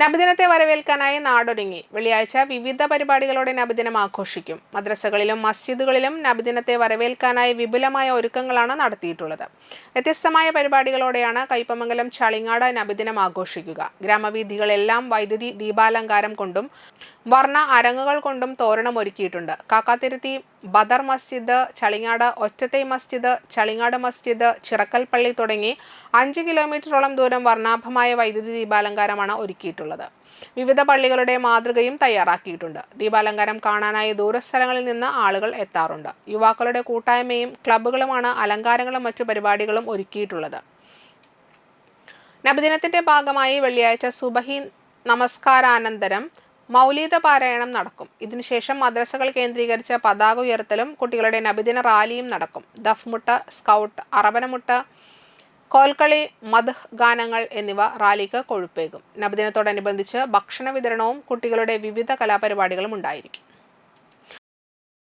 നബിദിനത്തെ വരവേൽക്കാനായി നാടൊരുങ്ങി. വെള്ളിയാഴ്ച വിവിധ പരിപാടികളോടെ നബിദിനം ആഘോഷിക്കും. മദ്രസകളിലും മസ്ജിദുകളിലും നബിദിനത്തെ വരവേൽക്കാനായി വിപുലമായ ഒരുക്കങ്ങളാണ് നടത്തിയിട്ടുള്ളത്. വ്യത്യസ്തമായ പരിപാടികളോടെയാണ് കൈപ്പമംഗലം ചളിങ്ങാട് നബിദിനം ആഘോഷിക്കുക. ഗ്രാമവീഥികളെല്ലാം വൈദ്യുതി ദീപാലങ്കാരം കൊണ്ടും വർണ അരങ്ങുകൾ കൊണ്ടും തോരണം ഒരുക്കിയിട്ടുണ്ട്. കാക്കാത്തിരുത്തി ബദർ മസ്ജിദ് ചളിങ്ങാട് ഒറ്റത്തൈ മസ്ജിദ് ചളിങ്ങാട് മസ്ജിദ് ചിറക്കൽപ്പള്ളി തുടങ്ങി അഞ്ച് കിലോമീറ്ററോളം ദൂരം വർണാഭമായ വൈദ്യുതി ദീപാലങ്കാരമാണ് ഒരുക്കിയിട്ടുള്ളത്. വിവിധ പള്ളികളുടെ മാതൃകയും തയ്യാറാക്കിയിട്ടുണ്ട്. ദീപാലങ്കാരം കാണാനായി ദൂരസ്ഥലങ്ങളിൽ നിന്ന് ആളുകൾ എത്താറുണ്ട്. യുവാക്കളുടെ കൂട്ടായ്മയും ക്ലബ്ബുകളുമാണ് അലങ്കാരങ്ങളും മറ്റു പരിപാടികളും ഒരുക്കിയിട്ടുള്ളത്. നബിദിനത്തിന്റെ ഭാഗമായി വെള്ളിയാഴ്ച സുബഹി നമസ്കാരാനന്തരം മൗലീത പാരായണം നടക്കും. ഇതിനുശേഷം മദ്രസകൾ കേന്ദ്രീകരിച്ച പതാക ഉയർത്തലും കുട്ടികളുടെ നബിദിന റാലിയും നടക്കും. ദഫ്മുട്ട് സ്കൗട്ട് അറബനമുട്ട് കോൽക്കളി മധ് ഗാനങ്ങൾ എന്നിവ റാലിക്ക് കൊഴുപ്പേകും. നബിദിനത്തോടനുബന്ധിച്ച് ഭക്ഷണ വിതരണവും കുട്ടികളുടെ വിവിധ കലാപരിപാടികളും ഉണ്ടായിരിക്കും.